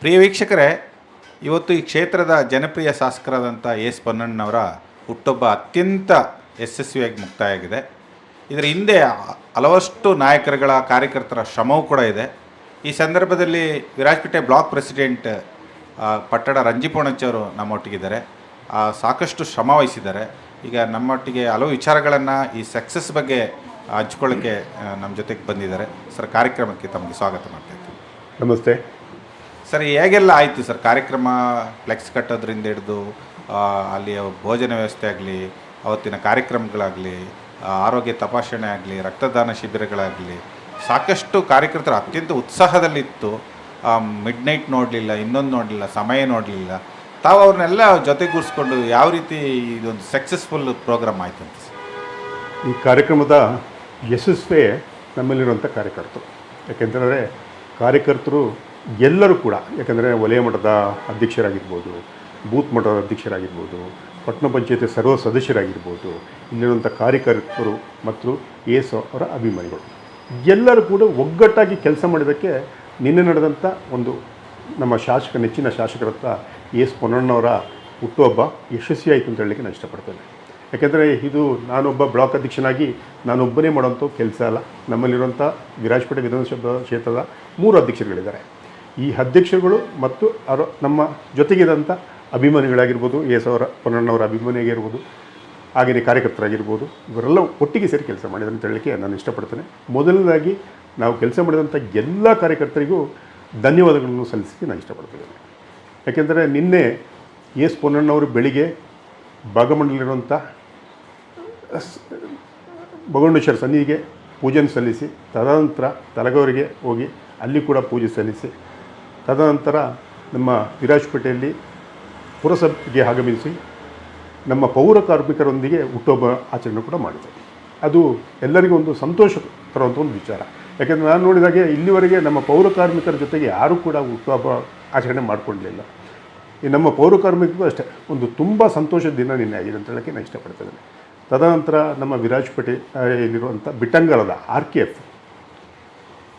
ಪ್ರಿಯ ವೀಕ್ಷಕರೇ, ಇವತ್ತು ಈ ಕ್ಷೇತ್ರದ ಜನಪ್ರಿಯ ಶಾಸಕರಾದಂಥ ಎಸ್ ಪೊನ್ನಣ್ಣನವರ ಹುಟ್ಟೊಬ್ಬ ಅತ್ಯಂತ ಯಶಸ್ವಿಯಾಗಿ ಮುಕ್ತಾಯಾಗಿದೆ ಇದರ ಹಿಂದೆ ಹಲವಷ್ಟು ನಾಯಕರುಗಳ, ಕಾರ್ಯಕರ್ತರ ಶ್ರಮವೂ ಕೂಡ ಇದೆ. ಈ ಸಂದರ್ಭದಲ್ಲಿ ವಿರಾಜಪೇಟೆ ಬ್ಲಾಕ್ ಪ್ರೆಸಿಡೆಂಟ್ ಪಟ್ಟಣ ರಂಜಿಪೋಣಚ್ಚವರು ನಮ್ಮೊಟ್ಟಿಗಿದ್ದಾರೆ. ಸಾಕಷ್ಟು ಶ್ರಮ ವಹಿಸಿದ್ದಾರೆ. ಈಗ ನಮ್ಮೊಟ್ಟಿಗೆ ಹಲವು ವಿಚಾರಗಳನ್ನು ಈ ಸಕ್ಸಸ್ ಬಗ್ಗೆ ಹಂಚ್ಕೊಳ್ಳೋಕ್ಕೆ ನಮ್ಮ ಜೊತೆಗೆ ಬಂದಿದ್ದಾರೆ. ಸರ್, ಕಾರ್ಯಕ್ರಮಕ್ಕೆ ತಮಗೆ ಸ್ವಾಗತ ಮಾಡ್ತಾ ನಮಸ್ತೆ. ಸರ್ ಹೇಗೆಲ್ಲ ಆಯಿತು ಸರ್? ಕಾರ್ಯಕ್ರಮ ಫ್ಲೆಕ್ಸ್ ಕಟ್ಟೋದ್ರಿಂದ ಹಿಡಿದು ಆ, ಅಲ್ಲಿಯ ಭೋಜನ ವ್ಯವಸ್ಥೆ ಆಗಲಿ ಅವತ್ತಿನ ಕಾರ್ಯಕ್ರಮಗಳಾಗಲಿ ಆರೋಗ್ಯ ತಪಾಸಣೆ ಆಗಲಿ ರಕ್ತದಾನ ಶಿಬಿರಗಳಾಗಲಿ ಸಾಕಷ್ಟು ಕಾರ್ಯಕರ್ತರು ಅತ್ಯಂತ ಉತ್ಸಾಹದಲ್ಲಿತ್ತು. ಮಿಡ್ ನೈಟ್ ನೋಡಲಿಲ್ಲ ಇನ್ನೊಂದು ನೋಡಲಿಲ್ಲ ಸಮಯ ನೋಡಲಿಲ್ಲ. ತಾವು ಅವ್ರನ್ನೆಲ್ಲ ಜೊತೆಗೂಡಿಸ್ಕೊಂಡು ಯಾವ ರೀತಿ ಇದೊಂದು ಸಕ್ಸಸ್ಫುಲ್ ಪ್ರೋಗ್ರಾಮ್ ಆಯಿತು ಅಂತ ಈ ಕಾರ್ಯಕ್ರಮದ ಯಶಸ್ವೇ ನಮ್ಮಲ್ಲಿರುವಂಥ ಕಾರ್ಯಕರ್ತರು. ಯಾಕೆಂತಂದರೆ ಕಾರ್ಯಕರ್ತರು ಎಲ್ಲರೂ ಕೂಡ, ಯಾಕಂದರೆ ವಲಯ ಮಠದ ಅಧ್ಯಕ್ಷರಾಗಿರ್ಬೋದು, ಬೂತ್ ಮಠದ ಅಧ್ಯಕ್ಷರಾಗಿರ್ಬೋದು, ಪಟ್ಟಣ ಪಂಚಾಯತಿ ಸರ್ವ ಸದಸ್ಯರಾಗಿರ್ಬೋದು ಇಲ್ಲಿರುವಂಥ ಕಾರ್ಯಕರ್ತರು ಮತ್ತು ಎಸ್ ಅವರ ಅಭಿಮಾನಿಗಳು. ಎಲ್ಲರೂ ಕೂಡ ಒಗ್ಗಟ್ಟಾಗಿ ಕೆಲಸ ಮಾಡಿದ್ದಕ್ಕೆ ನಿನ್ನೆ ನಡೆದಂಥ ಒಂದು ನಮ್ಮ ಶಾಸಕ, ನೆಚ್ಚಿನ ಶಾಸಕರತ್ತ ಎಸ್ ಪೊನ್ನಣ್ಣವರ ಹುಟ್ಟುಹಬ್ಬ ಯಶಸ್ವಿಯಾಯಿತು ಅಂತ ಹೇಳಲಿಕ್ಕೆ ನಾನು ಇಷ್ಟಪಡ್ತೇನೆ. ಯಾಕೆಂದರೆ ಇದು ನಾನೊಬ್ಬ ಬ್ಲಾಕ್ ಅಧ್ಯಕ್ಷನಾಗಿ ನಾನೊಬ್ಬನೇ ಮಾಡೋಂಥ ಕೆಲಸ ಅಲ್ಲ. ನಮ್ಮಲ್ಲಿರುವಂಥ ವಿರಾಜಪೇಟೆ ವಿಧಾನಸಭಾ ಕ್ಷೇತ್ರದ ಮೂರು ಅಧ್ಯಕ್ಷರುಗಳಿದ್ದಾರೆ. ಈ ಅಧ್ಯಕ್ಷರುಗಳು ಮತ್ತು ಅವರ ನಮ್ಮ ಜೊತೆಗಿದಂಥ ಅಭಿಮಾನಿಗಳಾಗಿರ್ಬೋದು ಎಸ್ ಅವರ, ಪೊನ್ನಣ್ಣವರ ಅಭಿಮಾನಿಯಾಗಿರ್ಬೋದು, ಹಾಗೆಯೇ ಕಾರ್ಯಕರ್ತರಾಗಿರ್ಬೋದು ಇವರೆಲ್ಲ ಒಟ್ಟಿಗೆ ಸೇರಿ ಕೆಲಸ ಮಾಡಿದ್ದಾರೆ ಅಂತ ಹೇಳಲಿಕ್ಕೆ ನಾನು ಇಷ್ಟಪಡ್ತೇನೆ. ಮೊದಲನೇದಾಗಿ ನಾವು ಕೆಲಸ ಮಾಡಿದಂಥ ಎಲ್ಲ ಕಾರ್ಯಕರ್ತರಿಗೂ ಧನ್ಯವಾದಗಳನ್ನು ಸಲ್ಲಿಸಿ ನಾನು ಇಷ್ಟಪಡ್ತಿದ್ದೇನೆ ಯಾಕೆಂದರೆ ನಿನ್ನೆ ಎಸ್ ಪೊನ್ನಣ್ಣವರು ಬೆಳಿಗ್ಗೆ ಭಾಗಮಂಡಲಿರುವಂಥ ಭಗವಂಡೇಶ್ವರ ಸನ್ನಿಧಿಗೆ ಪೂಜೆಯನ್ನು ಸಲ್ಲಿಸಿ, ತದನಂತರ ತಲಗವರಿಗೆ ಹೋಗಿ ಅಲ್ಲಿ ಕೂಡ ಪೂಜೆ ಸಲ್ಲಿಸಿ ತದನಂತರ ನಮ್ಮ ವಿರಾಜಪೇಟೆಯಲ್ಲಿ ಪುರಸಭೆಗೆ ಆಗಮಿಸಿ ನಮ್ಮ ಪೌರ ಕಾರ್ಮಿಕರೊಂದಿಗೆ ಹುಟ್ಟುಹಬ್ಬ ಆಚರಣೆ ಕೂಡ ಮಾಡಿದೆ. ಅದು ಎಲ್ಲರಿಗೂ ಒಂದು ಸಂತೋಷ ತರುವಂಥ ಒಂದು ವಿಚಾರ. ಯಾಕೆಂದರೆ ನಾನು ನೋಡಿದಾಗೆ ಇಲ್ಲಿವರೆಗೆ ನಮ್ಮ ಪೌರ ಕಾರ್ಮಿಕರ ಜೊತೆಗೆ ಯಾರೂ ಕೂಡ ಹುಟ್ಟುಹಬ್ಬ ಆಚರಣೆ ಮಾಡಿಕೊಳ್ಳಲಿಲ್ಲ ಈ ನಮ್ಮ ಪೌರ ಕಾರ್ಮಿಕರಿಗೂ ಅಷ್ಟೇ ಒಂದು ತುಂಬ ಸಂತೋಷದ ದಿನ ನಿನ್ನೆ ಆಗಿದೆ ಅಂತ ಹೇಳೋಕ್ಕೆ ನಾನು ಇಷ್ಟಪಡ್ತಿದ್ದೇನೆ ತದನಂತರ ನಮ್ಮ ವಿರಾಜಪೇಟೆ ಆ, ಇಲ್ಲಿರುವಂಥ ಬಿಟ್ಟಂಗಾಲದ ಆರ್ ಕೆ ಎಫ್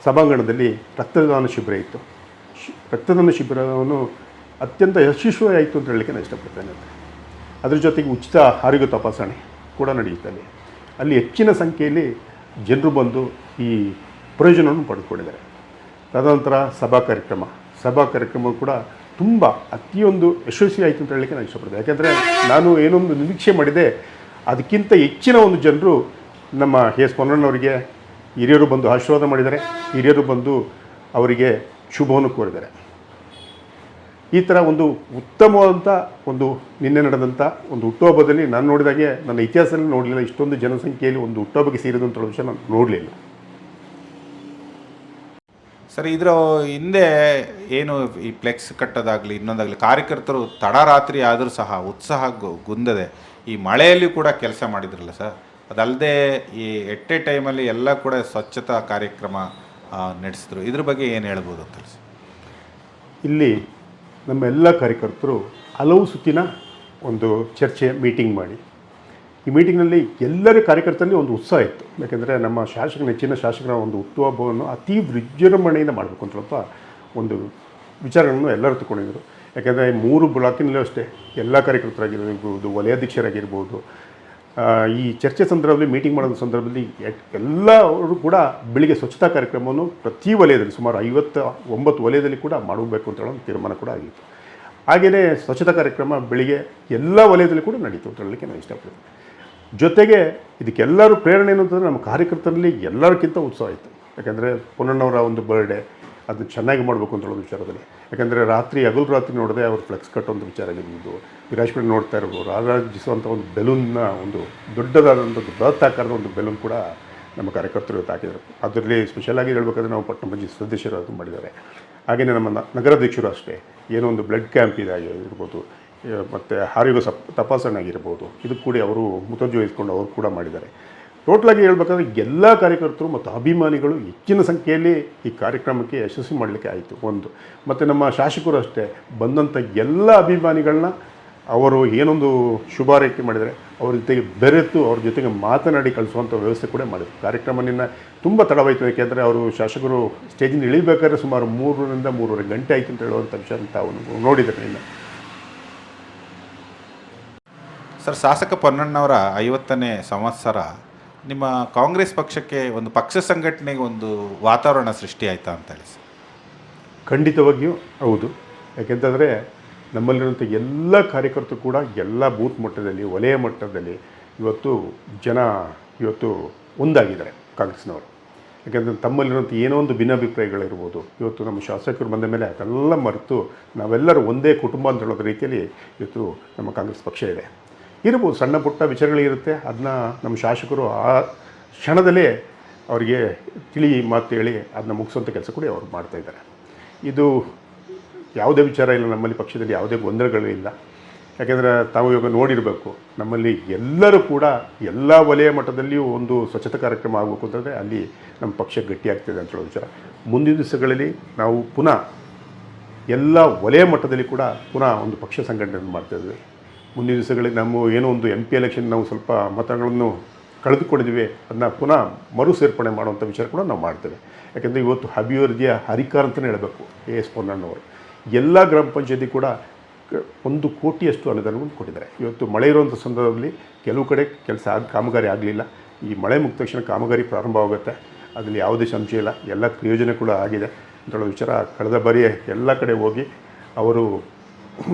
ಸಭಾಂಗಣದಲ್ಲಿ ರಕ್ತದಾನ ಶಿಬಿರ ಇತ್ತು. ರಕ್ತದಾನ ಶಿಬಿರವನ್ನು ಅತ್ಯಂತ ಯಶಸ್ವಿಯಾಯಿತು ಅಂತ ಹೇಳಲಿಕ್ಕೆ ನಾನು ಇಷ್ಟಪಡ್ತೇನೆ. ಅದ್ರ ಜೊತೆಗೆ ಉಚಿತ ಆರೋಗ್ಯ ತಪಾಸಣೆ ಕೂಡ ನಡೆಯುತ್ತೆ ಅಲ್ಲಿ. ಹೆಚ್ಚಿನ ಸಂಖ್ಯೆಯಲ್ಲಿ ಜನರು ಬಂದು ಈ ಪ್ರಯೋಜನವನ್ನು ಪಡೆದುಕೊಂಡಿದ್ದಾರೆ. ತದನಂತರ ಸಭಾ ಕಾರ್ಯಕ್ರಮ. ಸಭಾ ಕಾರ್ಯಕ್ರಮ ಕೂಡ ತುಂಬ ಅತಿಯೊಂದು ಯಶಸ್ವಿ ಆಯಿತು ಅಂತ ಹೇಳಲಿಕ್ಕೆ ನಾನು ಇಷ್ಟಪಡ್ತೇನೆ. ಯಾಕೆಂದರೆ ನಾನು ಏನೊಂದು ನಿರೀಕ್ಷೆ ಮಾಡಿದೆ, ಅದಕ್ಕಿಂತ ಹೆಚ್ಚಿನ ಒಂದು ಜನರು ನಮ್ಮ ಎಸ್ ಪೊನ್ನಣ್ಣವರಿಗೆ ಹಿರಿಯರು ಬಂದು ಆಶೀರ್ವಾದ ಮಾಡಿದ್ದಾರೆ. ಹಿರಿಯರು ಬಂದು ಅವರಿಗೆ ಶುಭವನ್ನು ಕೋರಿದ್ದಾರೆ. ಈ ಥರ ಒಂದು ಉತ್ತಮವಾದಂಥ ಒಂದು ನಿನ್ನೆ ನಡೆದಂಥ ಒಂದು ಹುಟ್ಟುಹಬ್ಬದಲ್ಲಿ ನಾನು ನೋಡಿದಾಗೆ ನನ್ನ ಇತಿಹಾಸದಲ್ಲಿ ನೋಡಲಿಲ್ಲ, ಇಷ್ಟೊಂದು ಜನಸಂಖ್ಯೆಯಲ್ಲಿ ಒಂದು ಹುಟ್ಟುಹಬ್ಬಕ್ಕೆ ಸೇರಿದಂಥ ವಿಷಯ ನಾನು ನೋಡಲಿಲ್ಲ. ಸರ್, ಇದರ ಹಿಂದೆ ಏನು ಈ ಫ್ಲೆಕ್ಸ್ ಕಟ್ಟೋದಾಗಲಿ, ಇನ್ನೊಂದಾಗಲಿ ಕಾರ್ಯಕರ್ತರು ತಡರಾತ್ರಿ ಆದರೂ ಸಹ ಉತ್ಸಾಹ ಗುಂದದೆ. ಈ ಮಳೆಯಲ್ಲಿ ಕೂಡ ಕೆಲಸ ಮಾಡಿದ್ರಲ್ಲ ಸರ್? ಅದಲ್ಲದೆ ಈ ಎಟ್ಟೆ ಟೈಮಲ್ಲಿ ಎಲ್ಲ ಕೂಡ ಸ್ವಚ್ಛತಾ ಕಾರ್ಯಕ್ರಮ ನಡೆಸಿದ್ರು. ಇದ್ರ ಬಗ್ಗೆ ಏನು ಹೇಳ್ಬೋದು ಅಂತ ತಿಳಿಸಿ. ಇಲ್ಲಿ ನಮ್ಮ ಎಲ್ಲ ಕಾರ್ಯಕರ್ತರು ಹಲವು ಸುತ್ತಿನ ಒಂದು ಚರ್ಚೆ ಮೀಟಿಂಗ್ ಮಾಡಿ. ಈ ಮೀಟಿಂಗ್ನಲ್ಲಿ ಎಲ್ಲರ ಕಾರ್ಯಕರ್ತರಲ್ಲಿ ಒಂದು ಉತ್ಸಾಹ ಇತ್ತು. ಯಾಕೆಂದರೆ ನಮ್ಮ ಶಾಸಕ, ನೆಚ್ಚಿನ ಶಾಸಕರ ಒಂದು ಹುಟ್ಟುಹಬ್ಬವನ್ನು ಅತಿ ವಿಜೃಂಭಣೆಯಿಂದ ಮಾಡಬೇಕು ಅಂತ ಸ್ವಲ್ಪ ಒಂದು ವಿಚಾರಗಳನ್ನು ಎಲ್ಲರೂ ತಗೊಂಡಿದ್ದರು ಯಾಕೆಂದರೆ ಮೂರು ಬ್ಲಾಕಿನಲ್ಲೂ ಅಷ್ಟೇ ಎಲ್ಲ ಕಾರ್ಯಕರ್ತರಾಗಿರ್ಬೋದು, ವಲಯಾಧ್ಯಕ್ಷರಾಗಿರ್ಬೋದು ಈ ಚರ್ಚೆ ಸಂದರ್ಭದಲ್ಲಿ ಮೀಟಿಂಗ್ ಮಾಡೋದ ಸಂದರ್ಭದಲ್ಲಿ ಎಲ್ಲರೂ ಕೂಡ ಬೆಳಿಗ್ಗೆ ಸ್ವಚ್ಛತಾ ಕಾರ್ಯಕ್ರಮವನ್ನು ಪ್ರತಿ ವಲಯದಲ್ಲಿ, ಸುಮಾರು ಐವತ್ತ ಒಂಬತ್ತು ವಲಯದಲ್ಲಿ ಕೂಡ ಮಾಡಬೇಕು ಅಂತ ಹೇಳೋ ತೀರ್ಮಾನ ಕೂಡ ಆಗಿತ್ತು. ಹಾಗೆಯೇ ಸ್ವಚ್ಛತಾ ಕಾರ್ಯಕ್ರಮ ಬೆಳಿಗ್ಗೆ ಎಲ್ಲ ವಲಯದಲ್ಲಿ ಕೂಡ ನಡೀತು ಅಂತ ಹೇಳಲಿಕ್ಕೆ ನಾನು ಇಷ್ಟಪಡ್ತೀನಿ ಜೊತೆಗೆ ಇದಕ್ಕೆಲ್ಲರೂ ಪ್ರೇರಣೆ ಏನು ಅಂತಂದರೆ ನಮ್ಮ ಕಾರ್ಯಕರ್ತರಲ್ಲಿ ಎಲ್ಲರಿಗಿಂತ ಉತ್ಸಾಹ ಇತ್ತು. ಯಾಕೆಂದರೆ ಪೊನ್ನಣ್ಣವರ ಒಂದು ಬರ್ಡೇ ಅದನ್ನ ಚೆನ್ನಾಗಿ ಮಾಡಬೇಕು ಅಂತ ಹೇಳೋ ವಿಚಾರದಲ್ಲಿ. ಯಾಕಂದರೆ ರಾತ್ರಿ ಹಗಲು ರಾತ್ರಿ ನೋಡದೆ ಅವ್ರು ಫ್ಲೆಕ್ಸ್ ಒಂದು ವಿಚಾರ ಆಗಿರ್ಬೋದು ವಿರಾಜ್ಪೇಟೆ ನೋಡ್ತಾ ಇರ್ಬೋದು ರಾರಾಜಿಸುವಂಥ ಒಂದು ಬೆಲೂನ್ನ ಒಂದು ದೊಡ್ಡದಾದಂಥ ಬೃಹತ್ ಬೃಹತ್ತಾಕಾರದ ಒಂದು ಬೆಲೂನ್ ಕೂಡ ನಮ್ಮ ಕಾರ್ಯಕರ್ತರು ಇವತ್ತು ಹಾಕಿದರು. ಅದರಲ್ಲಿ ಸ್ಪೆಷಲಾಗಿ ಹೇಳ್ಬೇಕಾದ್ರೆ ನಾವು ಪಟ್ಟಣ ಮಂಜಿ ಸದಸ್ಯರು ಅದು ಮಾಡಿದ್ದಾರೆ. ಹಾಗೆಯೇ ನಮ್ಮ ನಗರಾಧ್ಯಕ್ಷರು ಅಷ್ಟೇ. ಏನೋ ಒಂದು ಬ್ಲಡ್ ಕ್ಯಾಂಪ್ ಇದಾಗಿ ಇರ್ಬೋದು, ಮತ್ತು ಆರೋಗ್ಯ ಸಪ್, ತಪಾಸಣೆ ಆಗಿರ್ಬೋದು, ಇದು ಕೂಡ ಅವರು ಮುತುವರ್ಜಿ ವಹಿಸ್ಕೊಂಡು ಅವರು ಕೂಡ ಮಾಡಿದ್ದಾರೆ. ಟೋಟಲಾಗಿ ಹೇಳ್ಬೇಕಂದ್ರೆ ಎಲ್ಲ ಕಾರ್ಯಕರ್ತರು ಮತ್ತು ಅಭಿಮಾನಿಗಳು ಹೆಚ್ಚಿನ ಸಂಖ್ಯೆಯಲ್ಲಿ ಈ ಕಾರ್ಯಕ್ರಮಕ್ಕೆ ಯಶಸ್ವಿ ಮಾಡಲಿಕ್ಕೆ ಆಯಿತು ಒಂದು. ಮತ್ತು ನಮ್ಮ ಶಾಸಕರು ಅಷ್ಟೇ, ಬಂದಂಥ ಎಲ್ಲ ಅಭಿಮಾನಿಗಳನ್ನ ಅವರು ಏನೊಂದು ಶುಭಾರೈಕೆ ಮಾಡಿದರೆ ಅವ್ರ ಜೊತೆಗೆ ಬೆರೆತು ಅವ್ರ ಜೊತೆಗೆ ಮಾತನಾಡಿ ಕಳಿಸುವಂಥ ವ್ಯವಸ್ಥೆ ಕೂಡ ಮಾಡಿದ್ರು. ಕಾರ್ಯಕ್ರಮ ನಿನ್ನ ತುಂಬ ತಡವಾಯಿತು, ಯಾಕೆಂದರೆ ಅವರು ಶಾಸಕರು ಸ್ಟೇಜಿಂದ ಇಳಿಬೇಕಾದ್ರೆ ಸುಮಾರು ಮೂರರಿಂದ ಮೂರುವರೆ ಗಂಟೆ ಆಯಿತು ಅಂತ ಹೇಳುವಂಥ ವಿಷಯ ಅಂತ ಅವನು ನೋಡಿದರೆ ನಿನ್ನ ಸರ್, ಶಾಸಕ ಪೊನ್ನಣ್ಣವರ ಐವತ್ತನೇ ಸಂವತ್ಸರ ನಿಮ್ಮ ಕಾಂಗ್ರೆಸ್ ಪಕ್ಷಕ್ಕೆ ಒಂದು ಪಕ್ಷ ಸಂಘಟನೆಗೆ ಒಂದು ವಾತಾವರಣ ಸೃಷ್ಟಿ ಆಯ್ತಾ ಅಂತ ಹೇಳಿ ಖಂಡಿತವಾಗಿಯೂ ಹೌದು. ಯಾಕೆಂತಂದರೆ ನಮ್ಮಲ್ಲಿರುವಂಥ ಎಲ್ಲ ಕಾರ್ಯಕರ್ತರು ಕೂಡ ಎಲ್ಲ ಬೂತ್ ಮಟ್ಟದಲ್ಲಿ, ವಲಯ ಮಟ್ಟದಲ್ಲಿ ಇವತ್ತು ಜನ ಇವತ್ತು ಒಂದಾಗಿದ್ದಾರೆ ಕಾಂಗ್ರೆಸ್ನವರು. ಯಾಕೆಂದರೆ ತಮ್ಮಲ್ಲಿರುವಂಥ ಏನೋ ಒಂದು ಭಿನ್ನಾಭಿಪ್ರಾಯಗಳಿರ್ಬೋದು. ಇವತ್ತು ನಮ್ಮ ಶಾಸಕರು ಬಂದ ಮೇಲೆ ಅದೆಲ್ಲ ಮರೆತು ನಾವೆಲ್ಲರೂ ಒಂದೇ ಕುಟುಂಬ ಅಂತ ಹೇಳೋದ ರೀತಿಯಲ್ಲಿ ಇವತ್ತು ನಮ್ಮ ಕಾಂಗ್ರೆಸ್ ಪಕ್ಷ ಇದೆ. ಇರ್ಬೋದು, ಸಣ್ಣ ಪುಟ್ಟ ವಿಚಾರಗಳಿರುತ್ತೆ. ಅದನ್ನ ನಮ್ಮ ಶಾಸಕರು ಆ ಕ್ಷಣದಲ್ಲೇ ಅವರಿಗೆ ತಿಳಿ ಮಾತು ಹೇಳಿ ಅದನ್ನ ಮುಗಿಸುವಂಥ ಕೆಲಸ ಕೂಡ ಅವ್ರು ಮಾಡ್ತಾಯಿದ್ದಾರೆ ಇದು ಯಾವುದೇ ವಿಚಾರ ಇಲ್ಲ, ನಮ್ಮಲ್ಲಿ ಪಕ್ಷದಲ್ಲಿ ಯಾವುದೇ ಗೊಂದಲಗಳು ಇಲ್ಲ. ಯಾಕೆಂದರೆ ತಾವು ಇವಾಗ ನೋಡಿರಬೇಕು, ನಮ್ಮಲ್ಲಿ ಎಲ್ಲರೂ ಕೂಡ ಎಲ್ಲ ವಲಯ ಮಟ್ಟದಲ್ಲಿಯೂ ಒಂದು ಸ್ವಚ್ಛತಾ ಕಾರ್ಯಕ್ರಮ ಆಗಬೇಕು ಅಂತಂದರೆ ಅಲ್ಲಿ ನಮ್ಮ ಪಕ್ಷ ಗಟ್ಟಿಯಾಗ್ತಿದೆ ಅಂತ ಹೇಳೋ ವಿಚಾರ. ಮುಂದಿನ ದಿವಸಗಳಲ್ಲಿ ನಾವು ಪುನಃ ಎಲ್ಲ ವಲಯ ಮಟ್ಟದಲ್ಲಿ ಕೂಡ ಪುನಃ ಒಂದು ಪಕ್ಷ ಸಂಘಟನೆ ಮಾಡ್ತಾಯಿದ್ವಿ ಮುಂದಿನ ದಿವಸಗಳಲ್ಲಿ ನಮ್ಮ ಏನೋ ಒಂದು ಎಂ ಪಿ ಎಲೆಕ್ಷನ್ ನಾವು ಸ್ವಲ್ಪ ಮತಗಳನ್ನು ಕಳೆದುಕೊಂಡಿದ್ದೀವಿ, ಅದನ್ನ ಪುನಃ ಮರು ಸೇರ್ಪಡೆ ಮಾಡುವಂಥ ವಿಚಾರ ಕೂಡ ನಾವು ಮಾಡ್ತೇವೆ. ಯಾಕೆಂದರೆ ಇವತ್ತು ಅಭಿವೃದ್ಧಿಯ ಹರಿಕಾರ ಅಂತಲೇ ಹೇಳಬೇಕು ಎ ಎಸ್ ಪೊನ್ನಣ್ಣವರು ಎಲ್ಲ ಗ್ರಾಮ ಪಂಚಾಯತಿ ಕೂಡ ಒಂದು ಕೋಟಿಯಷ್ಟು ಅನುದಾನವನ್ನು ಕೊಟ್ಟಿದ್ದಾರೆ. ಇವತ್ತು ಮಳೆ ಇರುವಂಥ ಸಂದರ್ಭದಲ್ಲಿ ಕೆಲವು ಕಡೆ ಕೆಲಸ ಆಗ, ಕಾಮಗಾರಿ ಆಗಲಿಲ್ಲ. ಈ ಮಳೆ ಮುಗಿದ ತಕ್ಷಣ ಕಾಮಗಾರಿ ಪ್ರಾರಂಭವಾಗುತ್ತೆ ಅದರಲ್ಲಿ ಯಾವುದೇ ಸಂಶಯ ಇಲ್ಲ. ಎಲ್ಲ ಪ್ರಯೋಜನ ಕೂಡ ಆಗಿದೆ. ಅಂತೇಳೋ ವಿಚಾರ ಕಳೆದ ಬಾರಿ ಎಲ್ಲ ಕಡೆ ಹೋಗಿ ಅವರು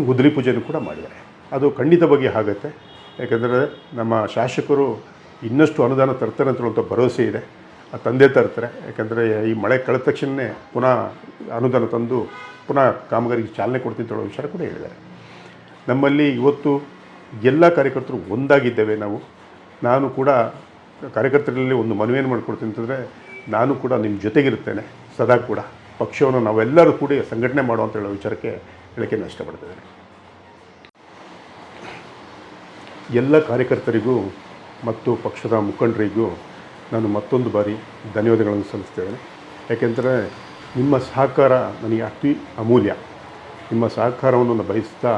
ಗುದ್ರಿ ಪೂಜೆಯನ್ನು ಕೂಡ ಮಾಡಿದ್ದಾರೆ. ಅದು ಖಂಡಿತವಾಗಿ ಆಗುತ್ತೆ. ಯಾಕೆಂದರೆ ನಮ್ಮ ಶಾಸಕರು ಇನ್ನಷ್ಟು ಅನುದಾನ ತರ್ತಾರೆ ಅಂತ ಹೇಳುವಂಥ ಭರವಸೆ ಇದೆ. ಆ ತಂದೆ ತರ್ತಾರೆ. ಯಾಕೆಂದರೆ ಈ ಮಳೆ ಕಳೆದ ತಕ್ಷಣವೇ ಪುನಃ ಅನುದಾನ ತಂದು ಪುನಃ ಕಾಮಗಾರಿಗೆ ಚಾಲನೆ ಕೊಡ್ತೀನಿ ಹೇಳೋ ವಿಚಾರ ಕೂಡ ಹೇಳಿದ್ದಾರೆ. ನಮ್ಮಲ್ಲಿ ಇವತ್ತು ಎಲ್ಲ ಕಾರ್ಯಕರ್ತರು ಒಂದಾಗಿದ್ದೇವೆ ನಾವು. ನಾನು ಕೂಡ ಕಾರ್ಯಕರ್ತರಲ್ಲಿ ಒಂದು ಮನವಿಯನ್ನು ಮಾಡಿಕೊಡ್ತೀನಿ ಅಂತಂದರೆ ನಾನು ಕೂಡ ನಿಮ್ಮ ಜೊತೆಗಿರ್ತೇನೆ ಸದಾ ಕೂಡ. ಪಕ್ಷವನ್ನು ನಾವೆಲ್ಲರೂ ಕೂಡಿ ಸಂಘಟನೆ ಮಾಡುವಂತ ಹೇಳೋ ವಿಚಾರಕ್ಕೆ ಹೇಳಕ್ಕೆ ನಾನು ಇಷ್ಟಪಡ್ತಿದ್ದೇನೆ ಎಲ್ಲ ಕಾರ್ಯಕರ್ತರಿಗೂ ಮತ್ತು ಪಕ್ಷದ ಮುಖಂಡರಿಗೂ ನಾನು ಮತ್ತೊಂದು ಬಾರಿ ಧನ್ಯವಾದಗಳನ್ನು ಸಲ್ಲಿಸ್ತೇನೆ. ಯಾಕೆಂದರೆ ನಿಮ್ಮ ಸಹಕಾರ ನನಗೆ ಅತಿ ಅಮೂಲ್ಯ. ನಿಮ್ಮ ಸಹಕಾರವನ್ನು ನಾನು ಬಯಸ್ತಾ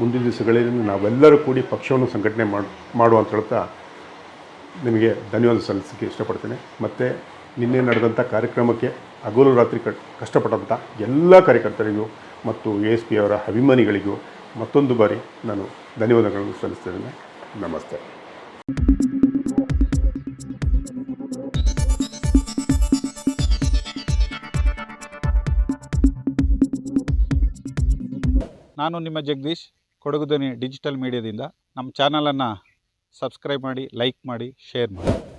ಮುಂದಿನ ದಿವಸಗಳಲ್ಲಿ ನಾವೆಲ್ಲರೂ ಕೂಡಿ ಪಕ್ಷವನ್ನು ಸಂಘಟನೆ ಮಾಡಿ, ಮಾಡುವ ಅಂತ ಹೇಳ್ತಾ ನಿಮಗೆ ಧನ್ಯವಾದ ಸಲ್ಲಿಸೋಕ್ಕೆ ಇಷ್ಟಪಡ್ತೇನೆ. ಮತ್ತು ನಿನ್ನೆ ನಡೆದಂಥ ಕಾರ್ಯಕ್ರಮಕ್ಕೆ ಹಗಲು ರಾತ್ರಿ ಕಷ್ಟಪಟ್ಟಂಥ ಎಲ್ಲ ಕಾರ್ಯಕರ್ತರಿಗೂ ಮತ್ತು ಎ ಎಸ್ ಪಿ ಅವರ ಅಭಿಮಾನಿಗಳಿಗೂ ಮತ್ತೊಂದು ಬಾರಿ ನಾನು ಧನ್ಯವಾದಗಳನ್ನು ಸಲ್ಲಿಸ್ತೇನೆ. ನಮಸ್ತೆ. ನಾನು ನಿಮ್ಮ ಜಗದೀಶ್ ಕೊಡಗುದನಿ ಡಿಜಿಟಲ್ ಮೀಡಿಯಾದಿಂದ. ನಮ್ಮ ಚಾನಲನ್ನು ಸಬ್ಸ್ಕ್ರೈಬ್ ಮಾಡಿ, ಲೈಕ್ ಮಾಡಿ, ಶೇರ್ ಮಾಡಿ.